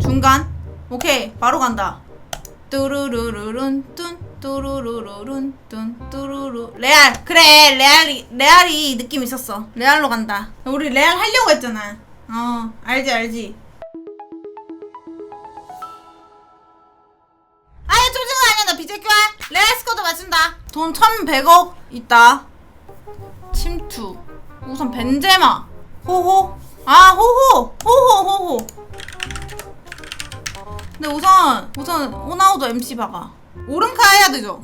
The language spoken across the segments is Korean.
중간? 오케이 바로 간다. 뚜루루루룬 뚠 뚜루루루룬 뚠 뚜루루. 레알 그래 레알이 레알이 느낌 있었어. 레알로 간다. 우리 레알 하려고 했잖아. 어 알지 알지. 아야 조증은 아니야 나 비제큐야 레알 스코어도 맞춘다. 돈 1100억 있다. 침투. 우선 벤제마. 호호. 아 호호. 호호 호호 근데 우선 우선 호나우도 MC 박아 오른카 해야 되죠?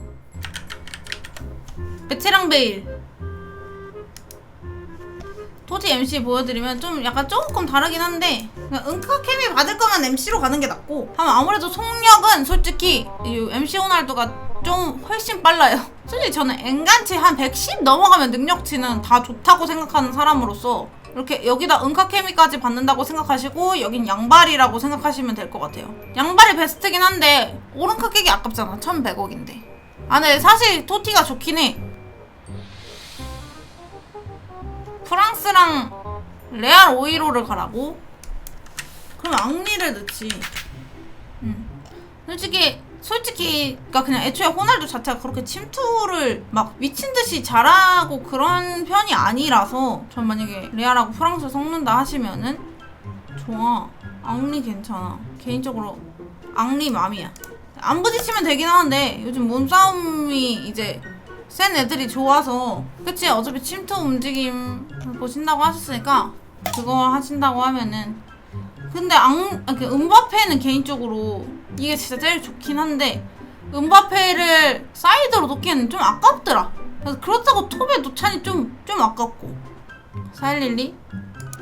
베테랑 베일. 토티 MC 보여드리면 좀 약간 조금 다르긴 한데 은카 케미 받을 거면 MC로 가는 게 낫고 아무래도 속력은 솔직히 이 MC 호날두가 좀 훨씬 빨라요. 솔직히 저는 엔간치 한 110 넘어가면 능력치는 다 좋다고 생각하는 사람으로서 이렇게 여기다 은카 케미까지 받는다고 생각하시고 여긴 양발이라고 생각하시면 될 것 같아요 양발이 베스트긴 한데 오른카 깨기 아깝잖아 1100억인데 아 근데 사실 토티가 좋긴 해 프랑스랑 레알 오이로를 가라고? 그럼 앙리를 넣지. 음. 솔직히 솔직히 그러니까 그냥 애초에 호날두 자체가 그렇게 침투를 막 미친 듯이 잘하고 그런 편이 아니라서 전 만약에 레알하고 프랑스 섞는다 하시면은 좋아. 앙리 괜찮아. 개인적으로 앙리 맘이야. 안 부딪히면 되긴 하는데 요즘 몸싸움이 이제 센 애들이 좋아서 그치 어차피 침투 움직임 보신다고 하셨으니까 그거 하신다고 하면은 근데 앙, 아, 그 은바페는 개인적으로 이게 진짜 제일 좋긴 한데 은바페를 사이드로 놓기에는 좀 아깝더라. 그래서 그렇다고 톱에 놓자니 좀, 좀 아깝고. 411리?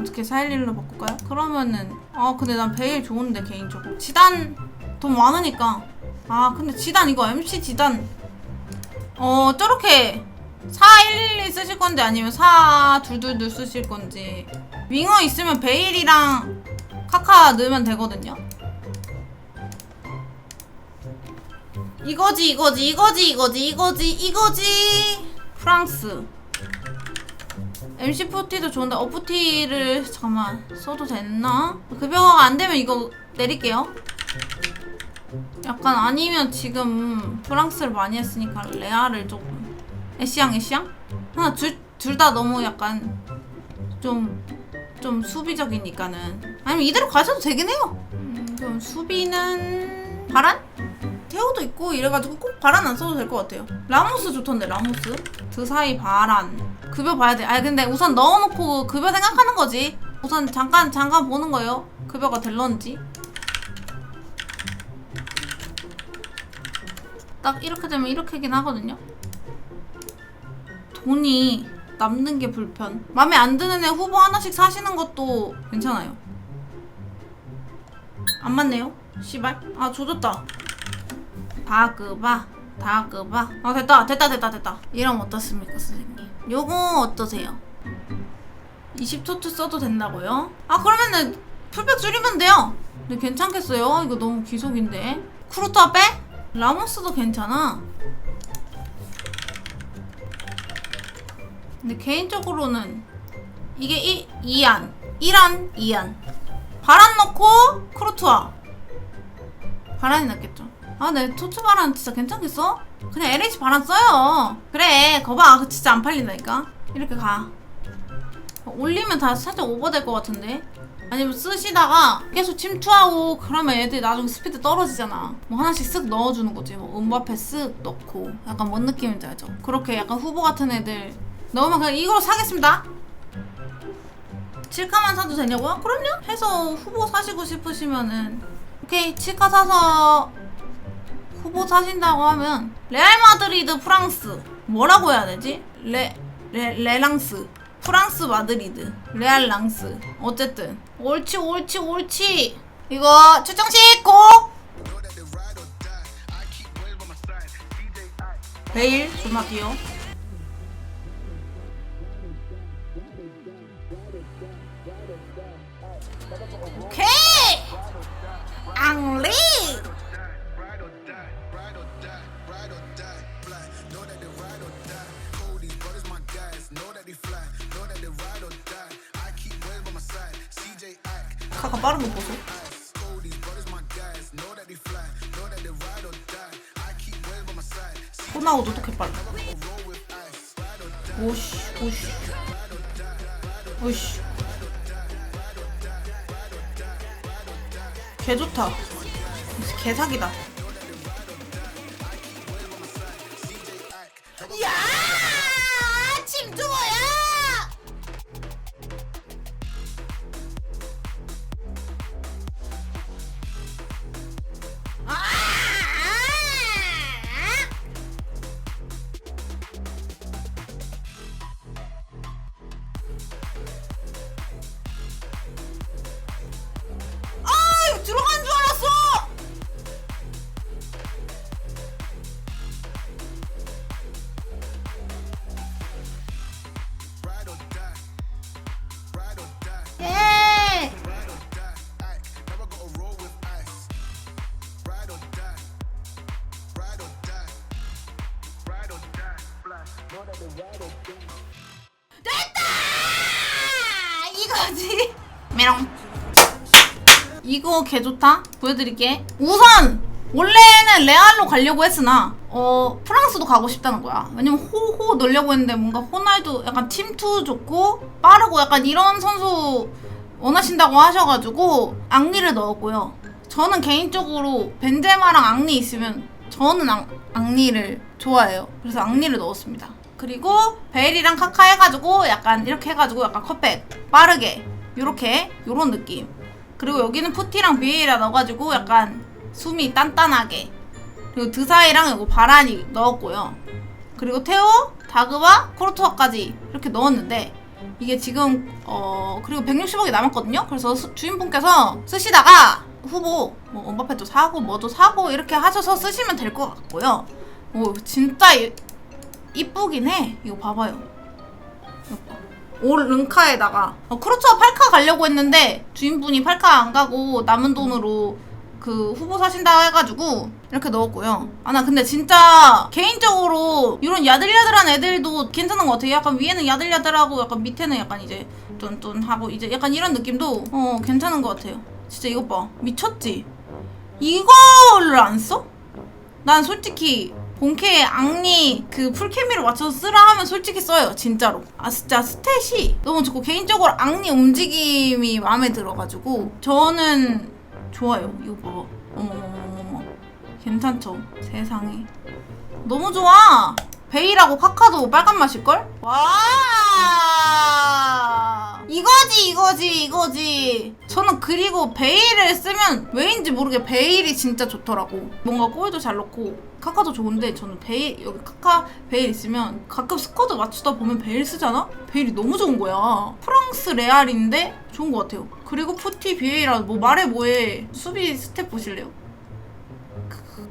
어떻게 411로 바꿀까요? 그러면은 아 근데 난 베일 좋은데 개인적으로. 지단 돈 많으니까. 아 근데 지단 이거 MC 지단. 어 저렇게 4112 쓰실 건지 아니면 4222 쓰실 건지. 윙어 있으면 베일이랑 카카 넣으면 되거든요 이거지 이거지 이거지 이거지 이거지 이거지 프랑스 MC 푸티도 좋은데 어프티를 잠깐만 써도 됐나? 급여가 안 되면 이거 내릴게요 약간 아니면 지금 프랑스를 많이 했으니까 레알을 조금 에시앙 에시앙? 하나 둘둘 다 너무 약간 좀좀 수비적이니까는 아니면 이대로 가셔도 되긴 해요. 음, 그럼 수비는 바란? 태호도 있고 이래가지고 꼭 바란 안 써도 될 것 같아요. 라모스 좋던데 라모스 그 사이 바란 급여 봐야 돼. 아 근데 우선 넣어놓고 급여 생각하는 거지. 우선 잠깐 잠깐 보는 거예요. 급여가 될런지. 딱 이렇게 되면 이렇게긴 하거든요. 돈이 남는 게 불편. 마음에 안 드는 애 후보 하나씩 사시는 것도 괜찮아요. 안 맞네요. 씨발. 아 조졌다. 다그바 다그바. 아 됐다 됐다 됐다 됐다. 이럼 어떻습니까 선생님? 요거 어떠세요? 20토트 써도 된다고요? 아 그러면은 풀백 줄이면 돼요. 근데 괜찮겠어요? 이거 너무 귀속인데. 크루토아 빼? 라모스도 괜찮아. 근데 개인적으로는 이게 이, 이안, 이란, 이안. 바란 넣고 크루투아. 바란이 낫겠죠. 아, 내 토트 바란 진짜 괜찮겠어? 그냥 LH 바란 써요. 그래, 거봐. 그 진짜 안 팔린다니까. 이렇게 가. 올리면 다 살짝 오버될 것 같은데. 아니면 쓰시다가 계속 침투하고 그러면 애들이 나중에 스피드 떨어지잖아. 뭐 하나씩 쓱 넣어주는 거지. 뭐 음바페 쓱 넣고 약간 뭔 느낌인지 알죠? 그렇게 약간 후보 같은 애들 넣으면 그냥 이걸로 사겠습니다. 7카만 사도 되냐고요? 그럼요. 해서 후보 사시고 싶으시면은 오케이 7카 사서 후보 사신다고 하면 레알 마드리드 프랑스. 뭐라고 해야 되지? 레, 레 레랑스. 프랑스 마드리드. 레알 랑스. 어쨌든. 옳지 옳지 옳지. 이거 추정식 고! 베일 존나 귀여워 가가 빠른 거 보소. 호나우도 어떻게 빨라? 오씨, 오씨. 오씨. 개 좋다. 개사기다. 이거지. 메롱. 이거 개 좋다. 보여드릴게. 우선 원래는 레알로 가려고 했으나 어 프랑스도 가고 싶다는 거야. 왜냐면 호호 넣으려고 했는데 뭔가 호날두 약간 팀투 좋고 빠르고 약간 이런 선수 원하신다고 하셔가지고 앙리를 넣었고요. 저는 개인적으로 벤제마랑 앙리 있으면 저는 앙, 앙리를 좋아해요. 그래서 앙리를 넣었습니다. 그리고 베일이랑 카카 해가지고 약간 이렇게 해가지고 약간 컷백. 빠르게. 요렇게. 요런 느낌. 그리고 여기는 푸티랑 비에이라 넣어가지고 약간 숨이 단단하게. 그리고 드사이랑 이거 바란이 넣었고요. 그리고 테오, 다그와 코르투아까지 이렇게 넣었는데 이게 지금 어 그리고 160억이 남았거든요? 그래서 수- 주인분께서 쓰시다가 후보 뭐 언바페도 사고 뭐도 사고 이렇게 하셔서 쓰시면 될 것 같고요. 오 진짜 이- 이쁘긴 해 이거 봐봐요 이거 봐. 올 른카에다가 어, 크로츠와 팔카 가려고 했는데 주인분이 팔카 안 가고 남은 돈으로 그 후보 사신다 해가지고 이렇게 넣었고요. 아 나 근데 진짜 개인적으로 이런 야들야들한 애들도 괜찮은 것 같아요. 약간 위에는 야들야들하고 약간 밑에는 약간 이제 뚠뚠하고 이제 약간 이런 느낌도 어 괜찮은 것 같아요. 진짜 이것 봐 미쳤지? 이거를 안 써? 난 솔직히 본캐 앙리 그 풀케미로 맞춰서 쓰라 하면 솔직히 써요 진짜로. 아 진짜 스탯이 너무 좋고 개인적으로 앙리 움직임이 마음에 들어가지고 저는 좋아요 이거 어머머머머머. 괜찮죠 세상에. 너무 좋아! 베일하고 카카도 빨간 맛일걸? 와 이거지 이거지 이거지. 저는 그리고 베일을 쓰면 왜인지 모르게 베일이 진짜 좋더라고. 뭔가 꼬리도 잘 넣고 카카도 좋은데 저는 베일 여기 카카 베일 있으면 가끔 스쿼드 맞추다 보면 베일 쓰잖아? 베일이 너무 좋은 거야. 프랑스 레알인데 좋은 것 같아요. 그리고 푸티 비에이라 뭐 말해 뭐해. 수비 스텝 보실래요?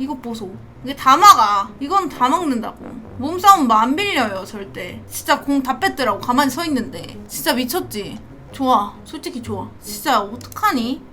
이거 보소. 이게 다 막아. 이건 다 막는다고. 몸싸움 뭐안 빌려요, 절대. 진짜 공 다 뺐더라고, 가만히 서 있는데. 진짜 미쳤지? 좋아. 솔직히 좋아. 진짜 어떡하니?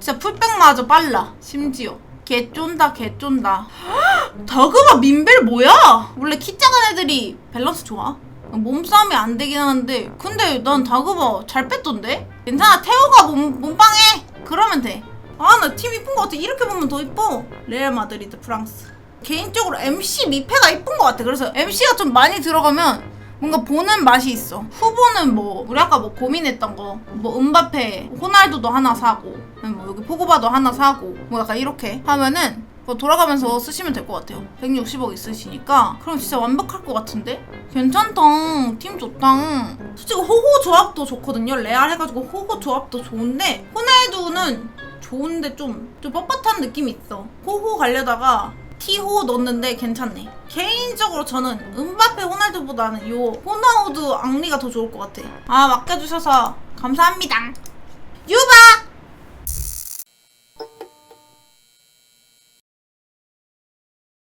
진짜 풀백마저 빨라. 심지어. 개 쫀다, 개 쫀다. 다그마 민벨 뭐야? 원래 키 작은 애들이 밸런스 좋아? 몸싸움이 안 되긴 하는데 근데 난 다그마 잘 뺐던데? 괜찮아 태호가 몸, 몸빵해 그러면 돼 아 나 팀 이쁜 거 같아. 이렇게 보면 더 이뻐. 레알 마드리드 프랑스. 개인적으로 MC 미패가 이쁜 거 같아. 그래서 MC가 좀 많이 들어가면 뭔가 보는 맛이 있어. 후보는 뭐 우리 아까 뭐 고민했던 거뭐 은바페 호날두도 하나 사고 뭐 여기 포고바도 하나 사고 뭐 약간 이렇게 하면은 뭐 돌아가면서 쓰시면 될 것 같아요. 160억 있으시니까. 그럼 진짜 완벽할 것 같은데? 괜찮다 팀 좋다 솔직히 호호 조합도 좋거든요. 레알 해가지고 호호 조합도 좋은데 호날두는 좋은데 좀, 좀 뻣뻣한 느낌이 있어. 호호 가려다가 티호 넣었는데 괜찮네. 개인적으로 저는 은바페 호날두보다는 요 호나우두 앙리가 더 좋을 것 같아. 아, 맡겨주셔서 감사합니다. 유바!